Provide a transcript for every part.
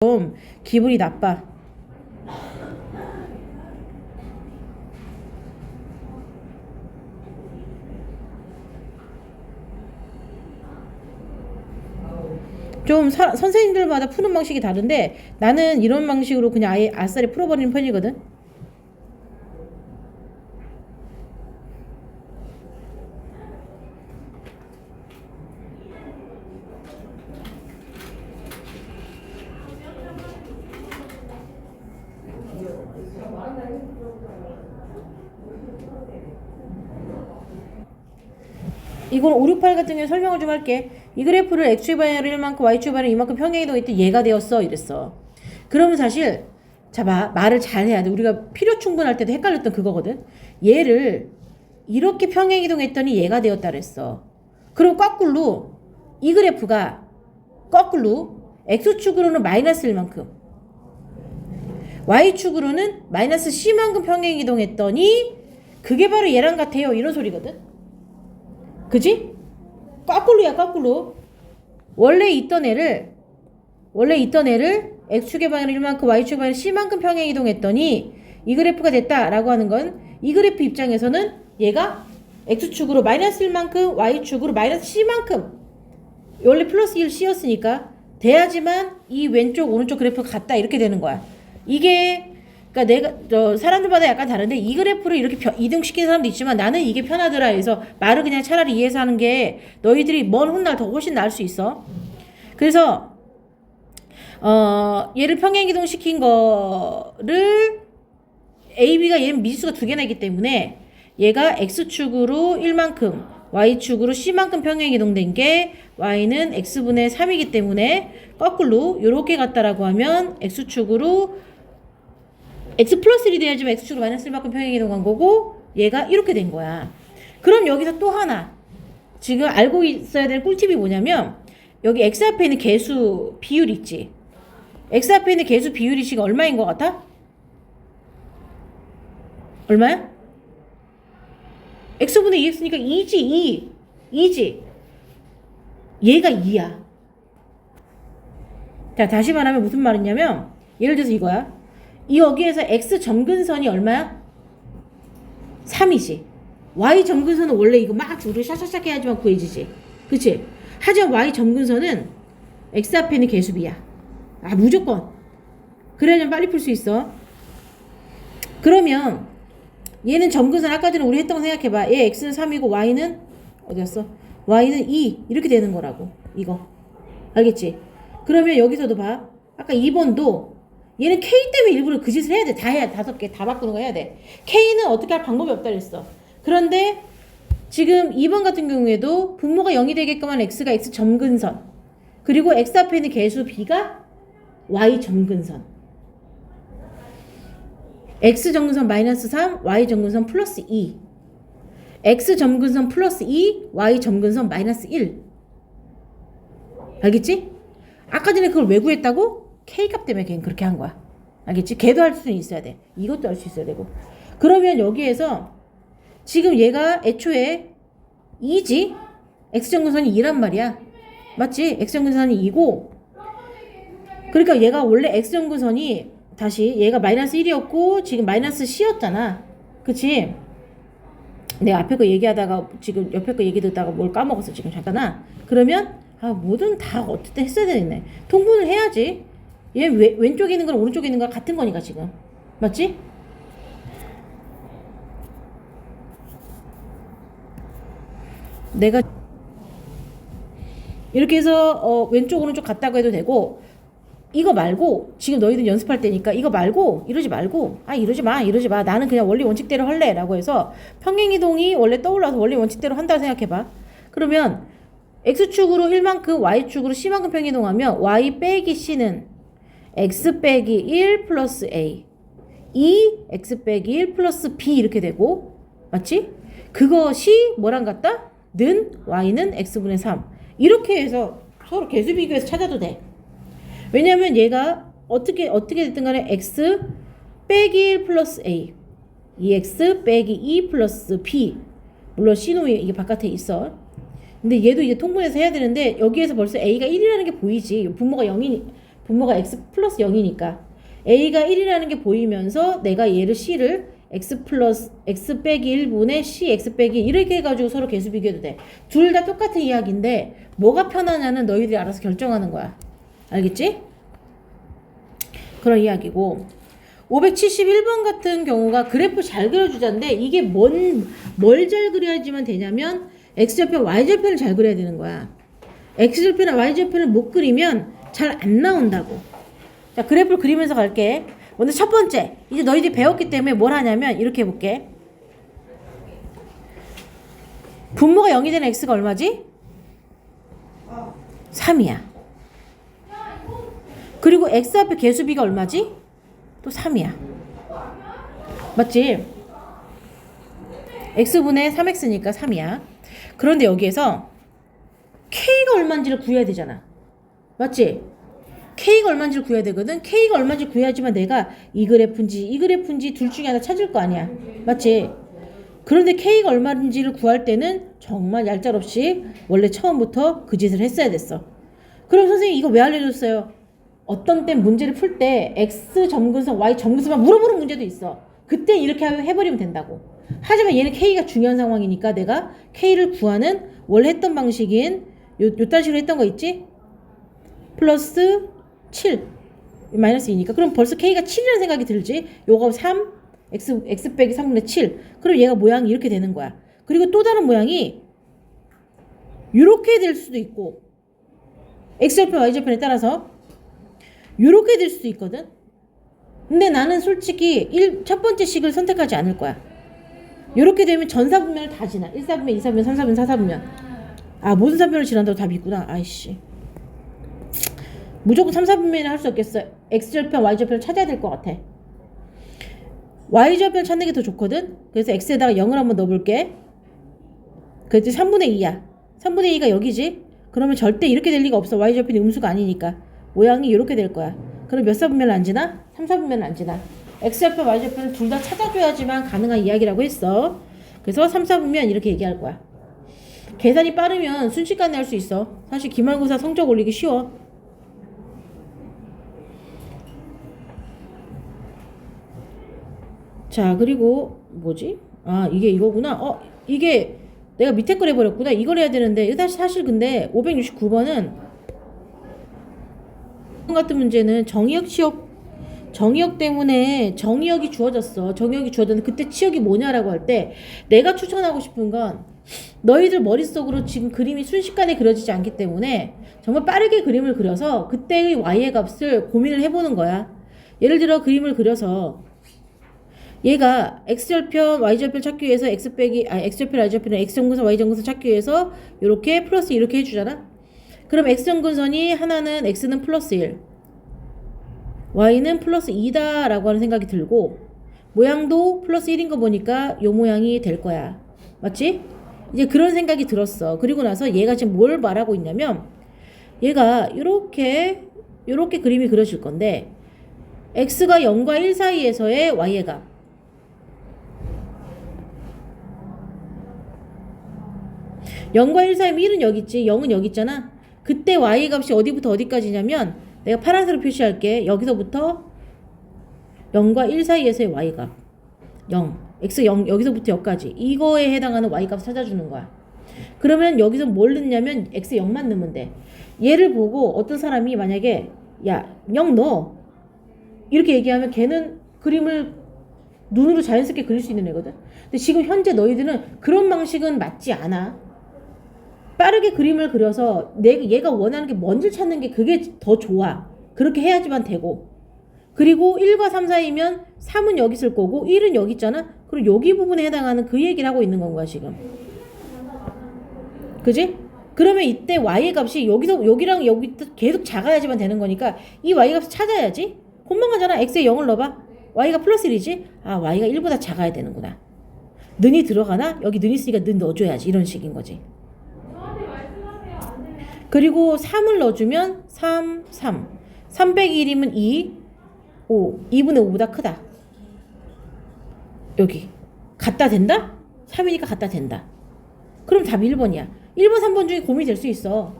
좀 기분이 나빠. 좀 사- 선생님들마다 푸는 방식이 다른데 나는 이런 방식으로 그냥 아예 아싸리 풀어버리는 편이거든. 이건 5, 6, 8 같은 경우에 설명을 좀 할게. 이 그래프를 x축 방향으로 1만큼 y축 방향으로 이만큼 평행이동했더니 얘가 되었어 이랬어. 그러면 사실 자봐 말을 잘 해야 돼. 우리가 필요 충분할 때도 헷갈렸던 그거거든. 얘를 이렇게 평행이동했더니 얘가 되었다 그랬어. 그럼 거꾸로 이 그래프가 거꾸로 x축으로는 마이너스 1만큼 y축으로는 마이너스 c만큼 평행이동했더니 그게 바로 얘랑 같아요. 이런 소리거든. 그지? 거꾸로야 거꾸로 원래 있던 애를 원래 있던 애를 x축의 방향으로 1만큼 y축의 방향으로 c만큼 평행 이동했더니 이 그래프가 됐다라고 하는 건 이 그래프 입장에서는 얘가 x축으로 마이너스 1만큼 y축으로 마이너스 c만큼 원래 플러스 1 c였으니까 돼야지만 이 왼쪽 오른쪽 그래프가 같다 이렇게 되는 거야 이게 그러니까 내가 저 사람들마다 약간 다른데 이 그래프를 이렇게 벼- 이동시키는 사람도 있지만 나는 이게 편하더라 해서 말을 그냥 차라리 이해해서 하는 게 너희들이 먼 훗날 더 훨씬 나을 수 있어. 그래서 어 얘를 평행 이동시킨 거를 AB가 얘는 미지수가 두 개나 있기 때문에 얘가 X축으로 1만큼 Y축으로 C만큼 평행 이동된 게 Y는 X분의 3이기 때문에 거꾸로 요렇게 갔다라고 하면 X축으로 x 플러스 1이 돼야지만 x축으로 마이너스 1만큼 평행 이동한 거고 얘가 이렇게 된 거야. 그럼 여기서 또 하나 지금 알고 있어야 될 꿀팁이 뭐냐면 여기 x 앞에 있는 개수 비율 있지. x 앞에 있는 개수 비율이 지금 얼마인 것 같아? 얼마야? x분의 2x니까 2지 2. 2지. 얘가 2야. 자 다시 말하면 무슨 말이냐면 예를 들어서 이거야. 이 여기에서 x 점근선이 얼마야? 3이지. y 점근선은 원래 이거 막 우리 샤샤샥 해야지만 구해지지. 그치? 하지만 y 점근선은 x 앞에 있는 개수비야. 아 무조건. 그래야지 빨리 풀 수 있어. 그러면 얘는 점근선 아까 전에 우리 했던 거 생각해봐. 얘 x는 3이고 y는 어디였어? y는 2 이렇게 되는 거라고. 이거. 알겠지? 그러면 여기서도 봐. 아까 2번도 얘는 K 때문에 일부러 그 짓을 해야 돼. 다 해야 돼. 다섯 개 다 바꾸는 거 해야 돼. K는 어떻게 할 방법이 없다 그랬어. 그런데 지금 2번 같은 경우에도 분모가 0이 되게끔 한 X가 X 점근선. 그리고 X 앞에 있는 개수 B가 Y 점근선. X 점근선 마이너스 3, Y 점근선 플러스 2. X 점근선 플러스 2, Y 점근선 마이너스 1. 알겠지? 아까 전에 그걸 왜 구했다고? K값 때문에 걔는 그렇게 한 거야. 알겠지? 걔도 할 수는 있어야 돼. 이것도 할 수 있어야 되고. 그러면 여기에서 지금 얘가 애초에 2지? X정근선이 2란 말이야. 맞지? X정근선이 2고 그러니까 얘가 원래 X정근선이 다시 얘가 마이너스 1이었고 지금 마이너스 C였잖아. 그치? 내가 앞에 거 얘기하다가 지금 옆에 거 얘기 듣다가 뭘 까먹었어 지금 잠깐아. 그러면 아 뭐든 다 어쨌든 했어야 되겠네. 통분을 해야지. 얘 왼, 왼쪽에 있는 거랑 오른쪽에 있는 거랑 같은 거니까 지금. 맞지? 내가 이렇게 해서 어, 왼쪽 오른쪽 같다고 해도 되고 이거 말고 지금 너희들 연습할 때니까 이거 말고 이러지 말고 아 이러지 마 이러지 마 나는 그냥 원리 원칙대로 할래 라고 해서 평행 이동이 원래 떠올라서 원리 원칙대로 한다고 생각해봐 그러면 x축으로 1만큼 y축으로 c만큼 평행 이동하면 y 빼기 c는 x 빼기 1 플러스 a. 2 x 빼기 1 플러스 b 이렇게 되고 맞지? 그것이 뭐랑 같다? 는 y는 x분의 3 이렇게 해서 서로 개수 비교해서 찾아도 돼. 왜냐면 얘가 어떻게 어떻게 됐든 간에 x 빼기 1 플러스 a 2x 빼기 2 플러스 b. 물론 c노이 이게 바깥에 있어. 근데 얘도 이제 통분해서 해야 되는데 여기에서 벌써 a가 1이라는 게 보이지? 분모가 0이 분모가 x 플러스 0이니까 a가 1이라는 게 보이면서 내가 얘를 c를 x 플러스 x 빼기 1분의 c x 빼기 이렇게 해가지고 서로 개수 비교해도 돼. 둘 다 똑같은 이야기인데 뭐가 편하냐는 너희들이 알아서 결정하는 거야. 알겠지? 그런 이야기고 571번 같은 경우가 그래프 잘 그려주자인데 이게 뭔 뭘 잘 그려야지만 되냐면 x절편 y절편을 잘 그려야 되는 거야. x절편이나 y절편을 못 그리면 잘 안 나온다고. 자 그래프를 그리면서 갈게. 먼저 첫 번째 이제 너희들이 배웠기 때문에 뭘 하냐면 이렇게 해볼게. 분모가 0이 되는 x가 얼마지? 3이야. 그리고 x 앞에 개수비가 얼마지? 또 3이야. 맞지? x분의 3x니까 3이야. 그런데 여기에서 k가 얼마인지를 구해야 되잖아. 맞지? k가 얼마인지를 구해야 되거든. k가 얼마인지 구해야지만 내가 이 그래프인지 이 그래프인지 둘 중에 하나 찾을 거 아니야. 맞지? 그런데 k가 얼마인지를 구할 때는 정말 얄짤없이 원래 처음부터 그 짓을 했어야 됐어. 그럼 선생님 이거 왜 알려줬어요? 어떤 땐 문제를 풀 때 x 점근선, y 점근선만 물어보는 문제도 있어. 그때 이렇게 해버리면 된다고. 하지만 얘는 k가 중요한 상황이니까 내가 k를 구하는 원래 했던 방식인 요, 요딴 식으로 했던 거 있지? 플러스 7 마이너스 2니까 그럼 벌써 k가 7이라는 생각이 들지? 요거 3 x x 빼기 3분의 7 그럼 얘가 모양이 이렇게 되는 거야. 그리고 또 다른 모양이 이렇게 될 수도 있고 x절편 y절편에 따라서 이렇게 될 수도 있거든. 근데 나는 솔직히 일, 첫 번째 식을 선택하지 않을 거야. 이렇게 되면 전사분면을 다 지나. 1사분면, 2사분면, 3사분면, 4사분면. 아, 모든 사분면을 지난다고 답이 있구나. 아이씨. 무조건 3, 4분면을 할수 없겠어. X절편, Y절편을 찾아야 될 것 같아. Y절편 찾는 게 더 좋거든? 그래서 X에다가 0을 한번 넣어볼게. 그랬더니 3분의 2야. 3분의 2가 여기지? 그러면 절대 이렇게 될 리가 없어. Y절편이 음수가 아니니까. 모양이 이렇게 될 거야. 그럼 몇 사분면을 안 지나? 3, 4분면을 안 지나. X절편, Y절편을 둘 다 찾아줘야지만 가능한 이야기라고 했어. 그래서 3, 4분면 이렇게 얘기할 거야. 계산이 빠르면 순식간에 할 수 있어. 사실 기말고사 성적 올리기 쉬워. 자, 그리고 뭐지? 아, 이게 이거구나. 어, 이게 내가 밑에 걸 해버렸구나. 이걸 해야 되는데, 사실, 사실 근데 569번은 같은 문제는 정의역 치역 정의역 때문에 정의역이 주어졌어. 정의역이 주어졌는데 그때 치역이 뭐냐라고 할 때 내가 추천하고 싶은 건 너희들 머릿속으로 지금 그림이 순식간에 그려지지 않기 때문에 정말 빠르게 그림을 그려서 그때의 y의 값을 고민을 해보는 거야. 예를 들어 그림을 그려서 얘가 x절편, y절편 찾기 위해서 x 빼기 아 x절편, y절편은 x정근선, y정근선 찾기 위해서 이렇게 플러스 이렇게 해주잖아. 그럼 x정근선이 하나는 x는 플러스 1, y는 플러스 2다라고 하는 생각이 들고 모양도 플러스 1인 거 보니까 요 모양이 될 거야. 맞지? 이제 그런 생각이 들었어. 그리고 나서 얘가 지금 뭘 말하고 있냐면 얘가 이렇게 이렇게 그림이 그려질 건데 x가 0과 1 사이에서의 y의 값 영과 1 사이면 1은 여기 있지 0은 여기 있잖아. 그때 y 값이 어디부터 어디까지냐면 내가 파란색으로 표시할게. 여기서부터 0과 1 사이에서의 y 값. 0, x 0 여기서부터 여기까지. 이거에 해당하는 y 값 찾아주는 거야. 그러면 여기서 뭘 넣냐면 x 0만 넣으면 돼. 얘를 보고 어떤 사람이 만약에 야 0 넣어. 이렇게 얘기하면 걔는 그림을 눈으로 자연스럽게 그릴 수 있는 애거든. 근데 지금 현재 너희들은 그런 방식은 맞지 않아 빠르게 그림을 그려서 내, 얘가 원하는 게 뭔지 찾는 게 그게 더 좋아. 그렇게 해야지만 되고. 그리고 1과 3 사이면 3은 여기 있을 거고 1은 여기 있잖아. 그럼 여기 부분에 해당하는 그 얘기를 하고 있는 건 거야, 지금. 그지? 그러면 이때 y의 값이 여기서 여기랑 여기 계속 작아야지만 되는 거니까 이 y 값을 찾아야지. 가잖아. x에 0을 넣어 봐. y가 플러스 1이지? 아, y가 1보다 작아야 되는구나. 는이 들어가나? 여기 는 있으니까 는 넣어줘야지. 이런 식인 거지. 그리고 3을 넣어주면 3, 3. 301이면 2, 5. 2분의 5보다 크다. 여기. 갖다 된다? 3이니까 갖다 된다. 그럼 답이 1번이야. 1번, 3번 중에 고민이 될 수 있어.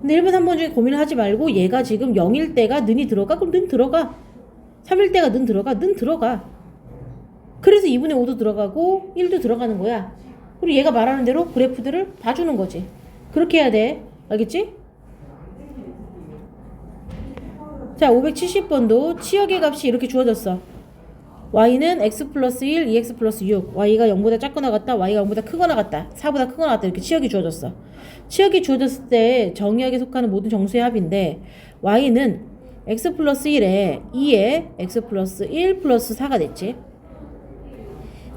근데 1번, 3번 중에 고민을 하지 말고 얘가 지금 0일 때가 는이 들어가? 그럼 는 들어가. 3일 때가 는 들어가? 는 들어가. 그래서 2분의 5도 들어가고 1도 들어가는 거야. 그리고 얘가 말하는 대로 그래프들을 봐주는 거지. 그렇게 해야 돼. 알겠지? 자, 570번도 치역의 값이 이렇게 주어졌어. y는 x 플러스 1, 2x 플러스 6. y가 0보다 작거나 같다. y가 0보다 크거나 같다. 4보다 크거나 같다. 이렇게 치역이 주어졌어. 치역이 주어졌을 때 정의역에 속하는 모든 정수의 합인데 y는 x 플러스 1에 2에 x 플러스 1 플러스 4가 됐지.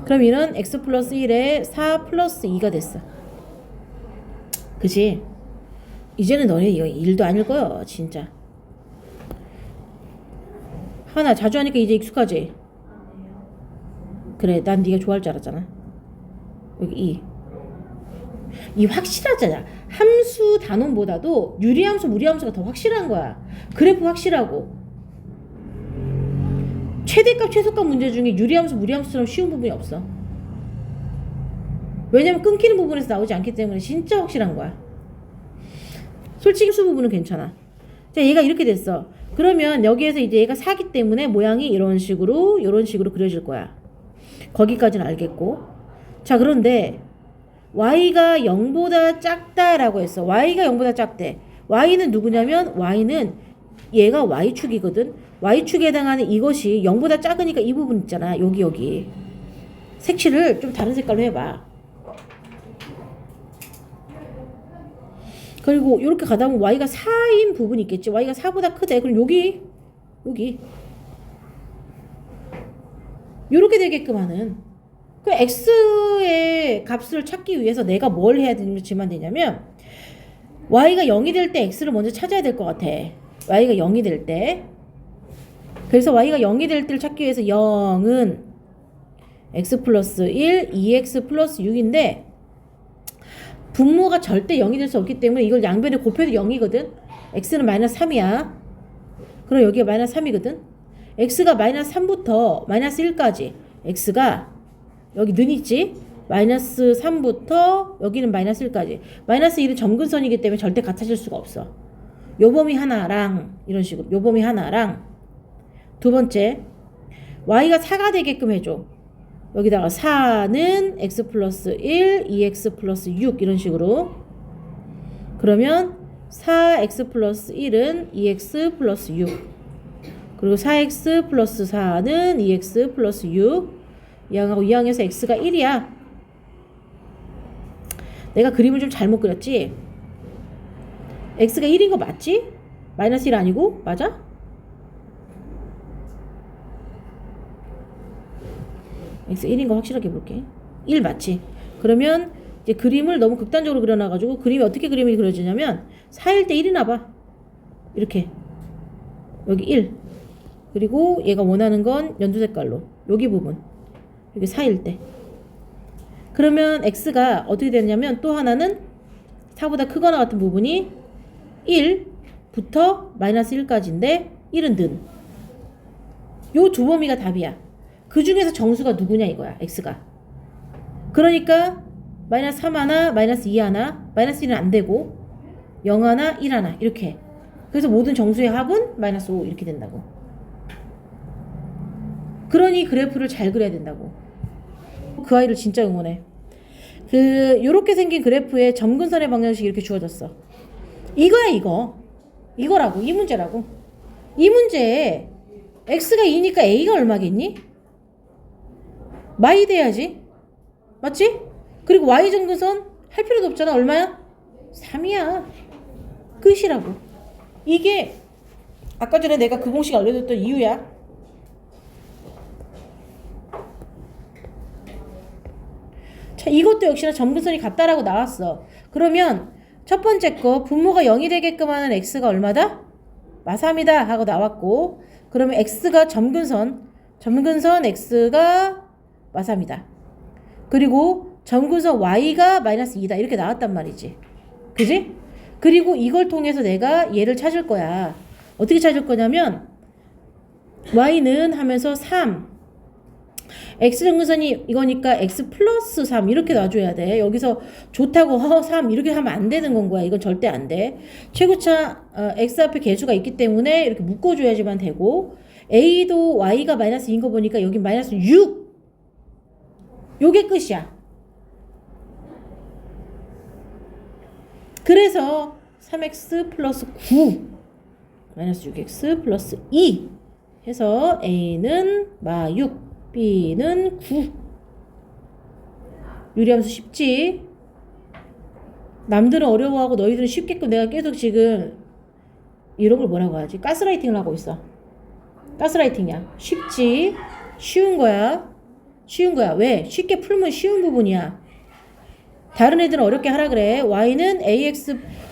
그럼 이는 x 플러스 1에 4 플러스 2가 됐어. 그지? 이제는 너네 이거 일도 아닐 거야, 진짜. 하나 자주 하니까 이제 익숙하지? 그래, 난 네가 좋아할 줄 알았잖아. 여기 이. 이 확실하잖아. 함수 단원보다도 유리함수, 무리함수가 더 확실한 거야. 그래프 확실하고. 최대값, 최소값 문제 중에 유리함수, 무리함수처럼 쉬운 부분이 없어. 왜냐면 끊기는 부분에서 나오지 않기 때문에 진짜 확실한 거야. 솔직히 수 부분은 괜찮아. 자, 얘가 이렇게 됐어. 그러면 여기에서 이제 얘가 4기 때문에 모양이 이런 식으로, 이런 식으로 그려질 거야. 거기까지는 알겠고. 자, 그런데 y가 0보다 작다라고 했어. y가 0보다 작대. y는 누구냐면 y는 얘가 y축이거든. y축에 해당하는 이것이 0보다 작으니까 이 부분 있잖아. 여기 여기. 색칠을 좀 다른 색깔로 해봐. 그리고 이렇게 가다 보면 y가 4인 부분이 있겠지. y가 4보다 크대. 그럼 여기 여기 이렇게 되게끔 하는 그 x의 값을 찾기 위해서 내가 뭘 해야 되지만 되냐면 y가 0이 될 때 x를 먼저 찾아야 될 것 같아. y가 0이 될 때. 그래서 y가 0이 될 때를 찾기 위해서 0은 x 플러스 1, 2x 플러스 6인데 분모가 절대 0이 될 수 없기 때문에 이걸 양변에 곱해도 0이거든. x는 마이너스 3이야. 그럼 여기가 마이너스 3이거든. x가 마이너스 3부터 마이너스 1까지 x가 여기 는 있지? 마이너스 3부터 여기는 마이너스 1까지 마이너스 1은 점근선이기 때문에 절대 같아질 수가 없어 요 범위 하나랑 이런 식으로 요 범위 하나랑 두 번째 y가 4가 되게끔 해줘 여기다가 4는 x 플러스 1, 2x 플러스 6 이런 식으로 그러면 4x 플러스 1은 2x 플러스 6 그리고 4x 플러스 4는 2x 플러스 6 이항하고 이항에서 x가 1이야 내가 그림을 좀 잘못 그렸지? x가 1인 거 맞지? 마이너스 1 아니고? 맞아? X 1인 거 확실하게 볼게. 1 맞지? 그러면 이제 그림을 너무 극단적으로 그려놔가지고 그림이 어떻게 그림이 그려지냐면 4일 때 1이나 봐. 이렇게. 여기 1 그리고 얘가 원하는 건 연두 색깔로. 여기 부분. 여기 4일 때. 그러면 x가 어떻게 되냐면 또 하나는 4보다 크거나 같은 부분이 1부터 마이너스 1까지인데 1은 는. 요 두 범위가 답이야. 그 중에서 정수가 누구냐 이거야 x가. 그러니까 마이너스 3 하나, 마이너스 2 하나, 마이너스 1은 안 되고 0 하나, 1 하나 이렇게. 그래서 모든 정수의 합은 마이너스 5 이렇게 된다고. 그러니 그래프를 잘 그려야 된다고. 그 아이를 진짜 응원해. 그 요렇게 생긴 그래프에 점근선의 방정식이 이렇게 주어졌어. 이거야 이거. 이거라고 이 문제라고. 이 문제에 x가 2니까 a가 얼마겠니? 마이 돼야지. 맞지? 그리고 y 점근선 할 필요도 없잖아. 얼마야? 3이야. 끝이라고. 이게 아까 전에 내가 그 공식 알려줬던 이유야. 자, 이것도 역시나 점근선이 같다라고 나왔어. 그러면 첫 번째 거 분모가 0이 되게끔 하는 x가 얼마다? 마3이다 하고 나왔고 그러면 x가 점근선 점근선 x가 마3이다. 그리고 점근선 y가 마이너스 2다 이렇게 나왔단 말이지. 그지? 그리고 이걸 통해서 내가 얘를 찾을 거야. 어떻게 찾을 거냐면 y는 하면서 3 x 정근선이 이거니까 x 플러스 3 이렇게 놔줘야 돼. 여기서 좋다고 허 3 이렇게 하면 안 되는 건 거야. 이건 절대 안 돼. 최고차 어, x 앞에 개수가 있기 때문에 이렇게 묶어줘야지만 되고 a도 y가 마이너스 2인 거 보니까 여기 마이너스 6 요게 끝이야. 그래서 3x 플러스 9 마이너스 6x 플러스 2 해서 a는 마 6, b는 9 유리함수 쉽지? 남들은 어려워하고 너희들은 쉽게끔 내가 계속 지금 이런 걸 뭐라고 하지? 가스라이팅을 하고 있어. 가스라이팅이야. 쉽지? 쉬운 거야. 쉬운 거야. 왜? 쉽게 풀면 쉬운 부분이야. 다른 애들은 어렵게 하라 그래. y는 ax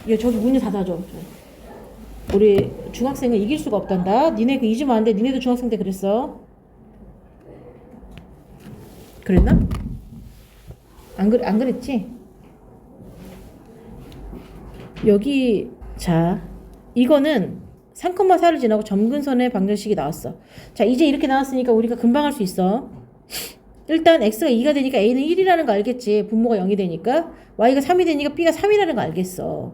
야, 저기 문을 닫아줘. 우리 중학생은 이길 수가 없단다. 니네 그 잊으면 안 돼. 니네도 중학생 때 그랬어. 그랬나? 안, 그래, 안 그랬지? 여기 자 이거는 3,4를 지나고 점근선의 방정식이 나왔어. 자 이제 이렇게 나왔으니까 우리가 금방 할 수 있어. 일단 x가 2가 되니까 a는 1이라는 거 알겠지. 분모가 0이 되니까 y가 3이 되니까 b가 3이라는 거 알겠어.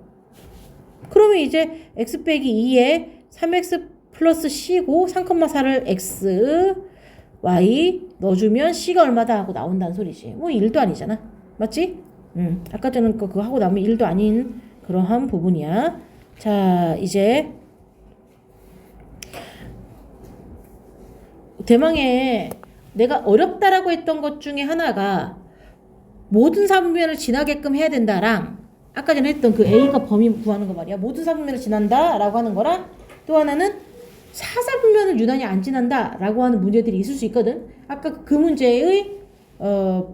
그러면 이제 x 빼기 2에 3x 플러스 c고 3,4를 x y 넣어주면 c가 얼마다 하고 나온다는 소리지. 뭐 1도 아니잖아. 맞지? 음, 아까 전에 거 그거 하고 나면 1도 아닌 그러한 부분이야. 자, 이제 대망의 내가 어렵다라고 했던 것 중에 하나가 모든 사분면을 지나게끔 해야 된다랑 아까 전에 했던 그 A가 범위 구하는 거 말이야. 모든 사분면을 지난다라고 하는 거랑 또 하나는 사사분면을 유난히 안 지난다라고 하는 문제들이 있을 수 있거든. 아까 그 문제의 어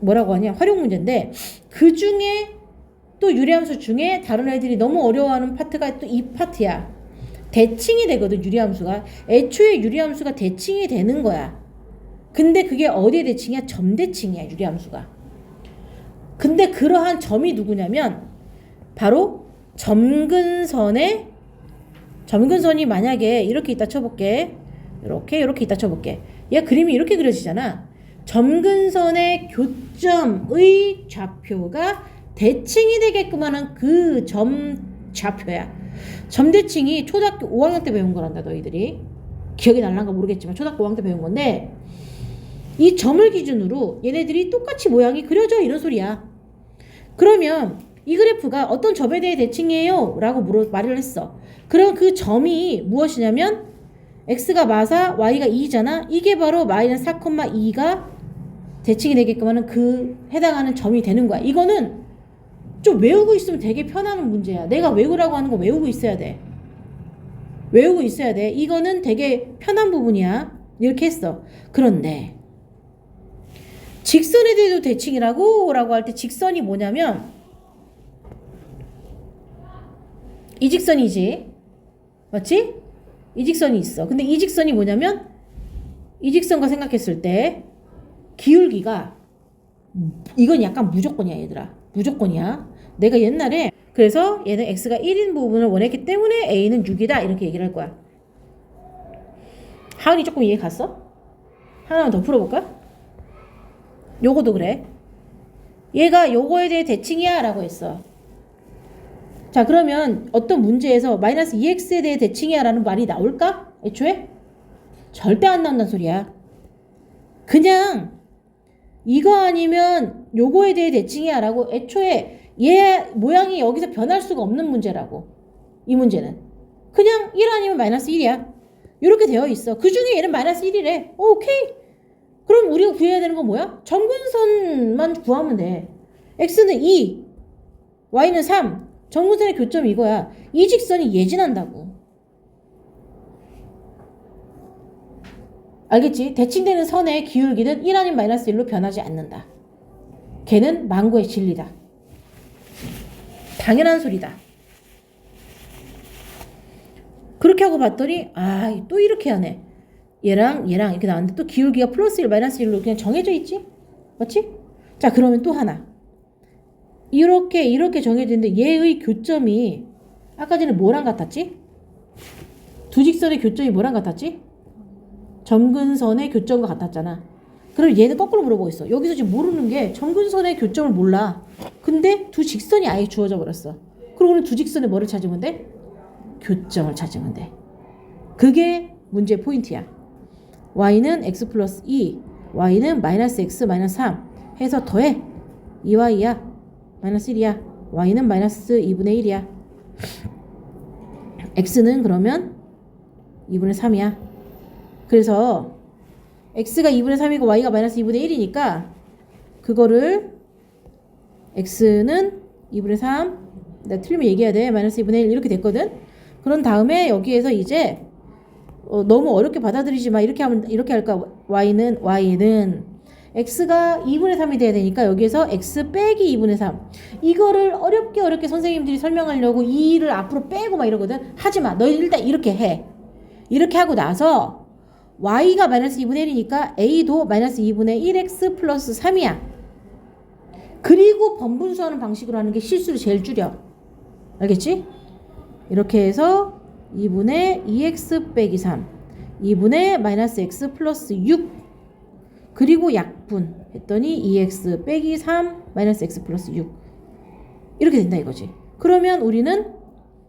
뭐라고 하냐 활용 문제인데 그 중에 또 유리함수 중에 다른 애들이 너무 어려워하는 파트가 또 이 파트야. 대칭이 되거든 유리함수가. 애초에 유리함수가 대칭이 되는 거야. 근데 그게 어디에 대칭이야? 점대칭이야 유리함수가. 근데 그러한 점이 누구냐면 바로 점근선의 점근선이 만약에 이렇게 있다 쳐볼게. 이렇게 이렇게 있다 쳐볼게. 얘 그림이 이렇게 그려지잖아. 점근선의 교점의 좌표가 대칭이 되게끔 하는 그 점 좌표야. 점대칭이 초등학교 5학년 때 배운 거란다 너희들이. 기억이 날란가 모르겠지만 초등학교 5학년 때 배운 건데 이 점을 기준으로 얘네들이 똑같이 모양이 그려져 이런 소리야. 그러면 이 그래프가 어떤 점에 대해 대칭이에요? 라고 물어, 말을 했어. 그럼 그 점이 무엇이냐면 x가 마사 y가 2잖아. 이게 바로 마이너스 4,2가 대칭이 되게끔 하는 그 해당하는 점이 되는 거야. 이거는 좀 외우고 있으면 되게 편한 문제야. 내가 외우라고 하는 거 외우고 있어야 돼. 외우고 있어야 돼. 이거는 되게 편한 부분이야. 이렇게 했어. 그런데 직선에 대해도 대칭이라고 라고 할 때 직선이 뭐냐면 이 직선이지. 맞지? 이 직선이 있어. 근데 이 직선이 뭐냐면 이 직선과 생각했을 때 기울기가 이건 약간 무조건이야 얘들아. 무조건이야. 내가 옛날에 그래서 얘는 x가 1인 부분을 원했기 때문에 a는 6이다 이렇게 얘기를 할 거야. 하은이 조금 이해 갔어? 하나만 더 풀어볼까? 요거도 그래. 얘가 요거에 대해 대칭이야 라고 했어. 자 그러면 어떤 문제에서 마이너스 2x에 대해 대칭이야 라는 말이 나올까? 애초에? 절대 안 나온다는 소리야. 그냥 이거 아니면 요거에 대해 대칭이야 라고 애초에 얘 모양이 여기서 변할 수가 없는 문제라고. 이 문제는. 그냥 1 아니면 마이너스 1이야. 이렇게 되어 있어. 그 중에 얘는 마이너스 1이래. 오케이. 그럼 우리가 구해야 되는 건 뭐야? 점근선만 구하면 돼. x는 2, y는 3. 점근선의 교점이 이거야. 이 직선이 예진한다고. 알겠지? 대칭되는 선의 기울기는 1 아닌 마이너스 1로 변하지 않는다. 걔는 망고의 진리다. 당연한 소리다. 그렇게 하고 봤더니 아 또 이렇게 하네. 얘랑 얘랑 이렇게 나왔는데 또 기울기가 플러스 1 마이너스 1로 그냥 정해져 있지? 맞지? 자 그러면 또 하나. 이렇게 이렇게 정해져 있는데 얘의 교점이 아까 전에 뭐랑 같았지? 두 직선의 교점이 뭐랑 같았지? 점근선의 교점과 같았잖아. 그럼 얘는 거꾸로 물어보고 있어. 여기서 지금 모르는 게 점근선의 교점을 몰라. 근데 두 직선이 아예 주어져 버렸어. 그러고는 두 직선의 뭐를 찾으면 돼? 교점을 찾으면 돼. 그게 문제의 포인트야. y는 x 플러스 2, y는 마이너스 x 마이너스 3 해서 더해 2y야. 마이너스 1이야. y는 마이너스 2분의 1이야. x는 그러면 2분의 3이야. 그래서 x가 2분의 3이고 y가 마이너스 2분의 1이니까 그거를 x는 2분의 3, 나 틀리면 얘기해야 돼. 마이너스 2분의 1 이렇게 됐거든. 그런 다음에 여기에서 이제 어, 너무 어렵게 받아들이지 마. 이렇게 하면 이렇게 할까? y는 y는 x가 2분의 3이 돼야 되니까 여기에서 x 빼기 2분의 3 이거를 어렵게 어렵게 선생님들이 설명하려고 2를 앞으로 빼고 막 이러거든 하지 마 너희 일단 이렇게 해 이렇게 하고 나서 y가 마이너스 2분의 1이니까 a도 마이너스 2분의 1x 플러스 3이야. 그리고 번분수하는 방식으로 하는 게 실수를 제일 줄여. 알겠지? 이렇게 해서 2분의 2x 빼기 3 2분의 마이너스 x 플러스 6 그리고 약분 했더니 2x 빼기 3 마이너스 x 플러스 6 이렇게 된다 이거지. 그러면 우리는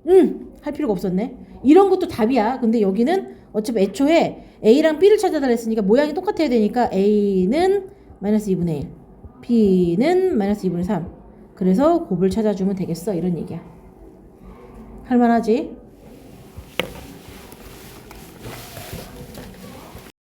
음 할 필요가 없었네. 이런 것도 답이야. 근데 여기는 어차피 애초에 a랑 b를 찾아달라 했으니까 모양이 똑같아야 되니까 a는 마이너스 2분의 1 b는 마이너스 2분의 3 그래서 곱을 찾아주면 되겠어. 이런 얘기야. 할만하지?